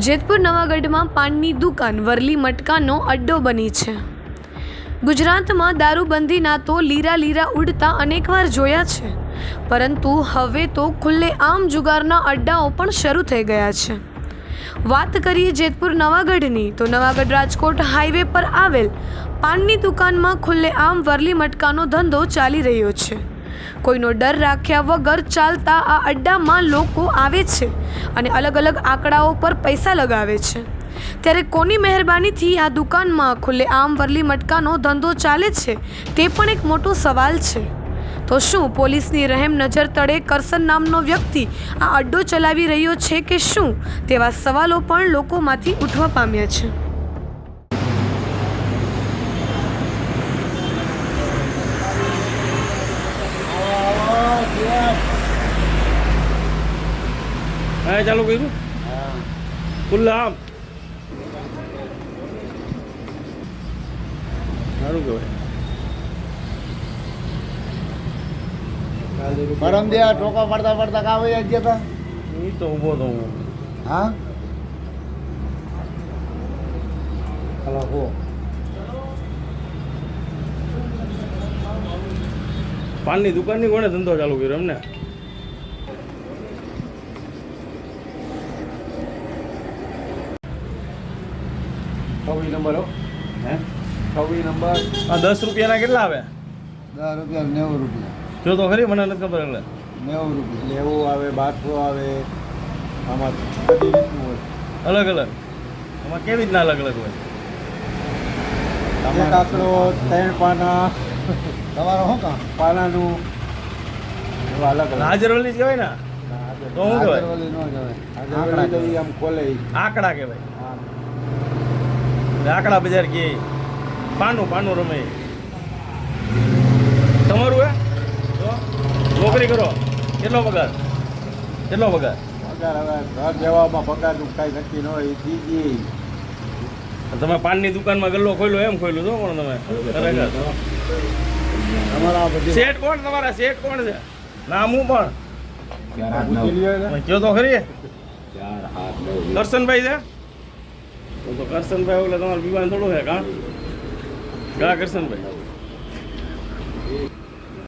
જેતપુર નવાગઢમાં પાનની દુકાન વરલી મટકાનો અડ્ડો બની છે. ગુજરાતમાં દારૂબંધીના તો લીરા લીરા ઉડતા અનેકવાર જોયા છે. પરંતુ હવે તો ખુલ્લે આમ જુગારના અડ્ડાઓ પણ શરૂ થઈ ગયા છે. વાત કરીએ જેતપુર નવાગઢની, તો નવાગઢ રાજકોટ હાઈવે પર આવેલ પાનની દુકાનમાં ખુલ્લે આમ વરલી મટકાનો ધંધો ચાલી રહ્યો છે. કોઈનો ડર રાખ્યા વગર ચાલતા આ અડ્ડામાં લોકો આવે છે અને અલગ અલગ આંકડાઓ પર પૈસા લગાવે છે. ત્યારે કોની મહેરબાનીથી આ દુકાનમાં ખુલ્લે આમ વરલી મટકાનો ધંધો ચાલે છે તે પણ એક મોટો સવાલ છે. તો શું પોલીસની રહેમ નજર તળે કરસન નામનો વ્યક્તિ આ અડ્ડો ચલાવી રહ્યો છે કે શું તેવા સવાલો પણ લોકોમાંથી ઉઠવા પામ્યા છે? હા ચાલુ કર્યું? ખુલ્લા આમ સારું કહેવાય. પરમ દે ટોકા પડતા પડતા કા વયા ગયા એ તો ઊભો તો હું હા? કલાક હો. પાનની દુકાનની કોણે ધંધો ચાલુ કર્યો એમને? છવ્વીસ નંબર હો. હે? છવ્વીસ નંબર. આ દસ રૂપિયાના કેટલા આવે? દસ રૂપિયા નેવું રૂપિયા. જો તો ખરી મને નથી ખબર એટલે. નેવું રૂપિયા. નેવું આવે બારસો આવે. આમાં બધી રીતનું હોય. અલગ અલગ. એમાં કેવી રીતના અલગ અલગ હોય? કાકડો આંકડો ત્રણ પાના. તમારો શું કામ? પાનાનું. એવા અલગ અલગ. હાજરવલી જ કહેવાય ને? તો શું કહેવાય? ન કહેવાય. આમ ઈ. આંકડા કહેવાય. આંકડા બજાર કે પાનું પાનું રમે. તમારું હે? તો નોકરી કરો. કેટલો પગાર? કેટલો પગાર? પગાર હવે ઘર જવામાં પગારનું કાંઈ નક્કી ન હોય એ તમે પાનની દુકાનમાં ગલ્લો ખોલ્યો એમ ખોલ્યું છો પણ તમે? ખરેખર. શેઠ કોણ? તમારા શેઠ કોણ છે? નામ હું પણ? કયો તો ખરી? દર્શનભાઈ છે? હું તો કરશનભાઈ એટલે તમારું વિમાન થોડું છે કા? કા કરશનભાઈ.